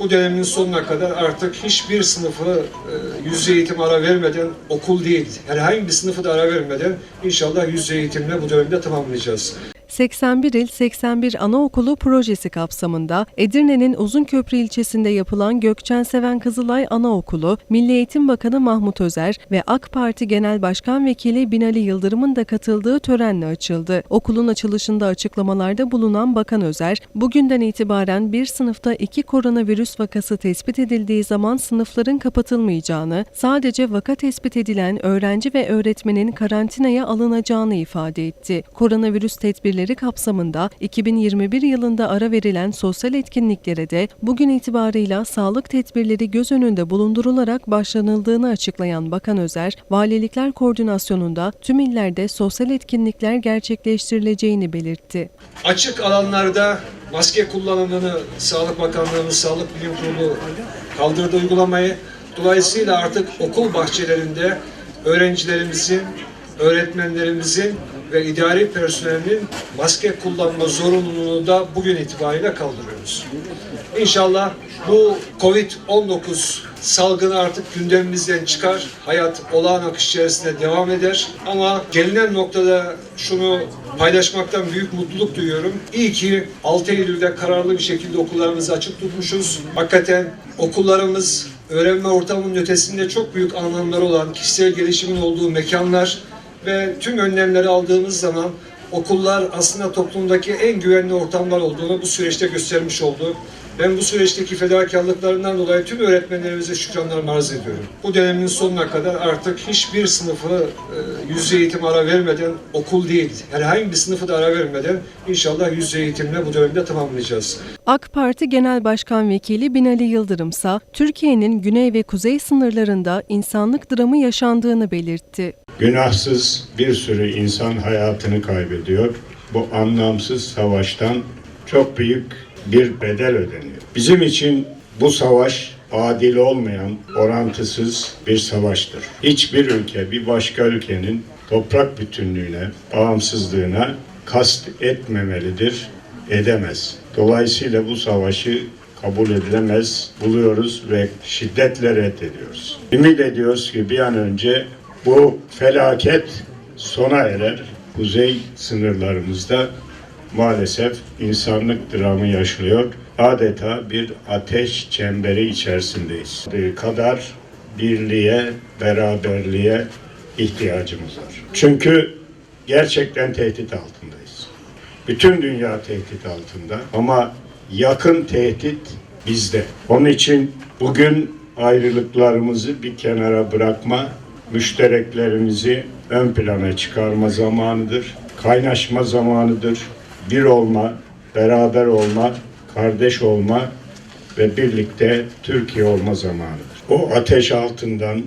bu dönemin sonuna kadar artık hiçbir sınıfı e, yüz eğitim ara vermeden okul değil, herhangi bir sınıfı da ara vermeden inşallah yüz eğitimle bu dönemde tamamlayacağız. 81 il 81 anaokulu projesi kapsamında Edirne'nin Uzunköprü ilçesinde yapılan Gökçen Seven Kızılay Anaokulu, Milli Eğitim Bakanı Mahmut Özer ve AK Parti Genel Başkan Vekili Binali Yıldırım'ın da katıldığı törenle açıldı. Okulun açılışında açıklamalarda bulunan Bakan Özer, bugünden itibaren bir sınıfta iki koronavirüs vakası tespit edildiği zaman sınıfların kapatılmayacağını, sadece vaka tespit edilen öğrenci ve öğretmenin karantinaya alınacağını ifade etti. Koronavirüs tedbirleri kapsamında 2021 yılında ara verilen sosyal etkinliklere de bugün itibarıyla sağlık tedbirleri göz önünde bulundurularak başlanıldığını açıklayan Bakan Özer, valilikler koordinasyonunda tüm illerde sosyal etkinlikler gerçekleştirileceğini belirtti. Açık alanlarda maske kullanımını Sağlık Bakanlığımız, Sağlık Bilim Kurulu kaldırdı uygulamayı. Dolayısıyla artık okul bahçelerinde öğrencilerimizin, öğretmenlerimizin ve idari personelin maske kullanma zorunluluğunu da bugün itibariyle kaldırıyoruz. İnşallah bu Covid-19 salgını artık gündemimizden çıkar. Hayat olağan akış içerisinde devam eder. Ama gelinen noktada şunu paylaşmaktan büyük mutluluk duyuyorum. İyi ki 6 Eylül'de kararlı bir şekilde okullarımızı açık tutmuşuz. Hakikaten okullarımız öğrenme ortamının ötesinde çok büyük anlamları olan kişisel gelişimin olduğu mekanlar ve tüm önlemleri aldığımız zaman okullar aslında toplumdaki en güvenli ortamlar olduğunu bu süreçte göstermiş oldu. Ben bu süreçteki fedakarlıklarından dolayı tüm öğretmenlerimize şükranlarımı arz ediyorum. Bu dönemin sonuna kadar artık hiçbir sınıfı e, yüz eğitim ara vermeden okul değil, herhangi bir sınıfı da ara vermeden inşallah yüz eğitimle bu dönemde tamamlayacağız. AK Parti Genel Başkan Vekili Binali Yıldırımsa Türkiye'nin güney ve kuzey sınırlarında insanlık dramı yaşandığını belirtti. Günahsız bir sürü insan hayatını kaybediyor. Bu anlamsız savaştan çok büyük bir bedel ödeniyor. Bizim için bu savaş adil olmayan, orantısız bir savaştır. Hiçbir ülke bir başka ülkenin toprak bütünlüğüne, bağımsızlığına kast etmemelidir, edemez. Dolayısıyla bu savaşı kabul edilemez buluyoruz ve şiddetle reddediyoruz. Ümit ediyoruz ki bir an önce bu felaket sona erer. Kuzey sınırlarımızda maalesef insanlık dramı yaşıyor. Adeta bir ateş çemberi içerisindeyiz. Bir kadar birliğe, beraberliğe ihtiyacımız var. Çünkü gerçekten tehdit altındayız. Bütün dünya tehdit altında ama yakın tehdit bizde. Onun için bugün ayrılıklarımızı bir kenara bırakma, müştereklerimizi ön plana çıkarma zamanıdır. Kaynaşma zamanıdır. Bir olma, beraber olma, kardeş olma ve birlikte Türkiye olma zamanıdır. O ateş altından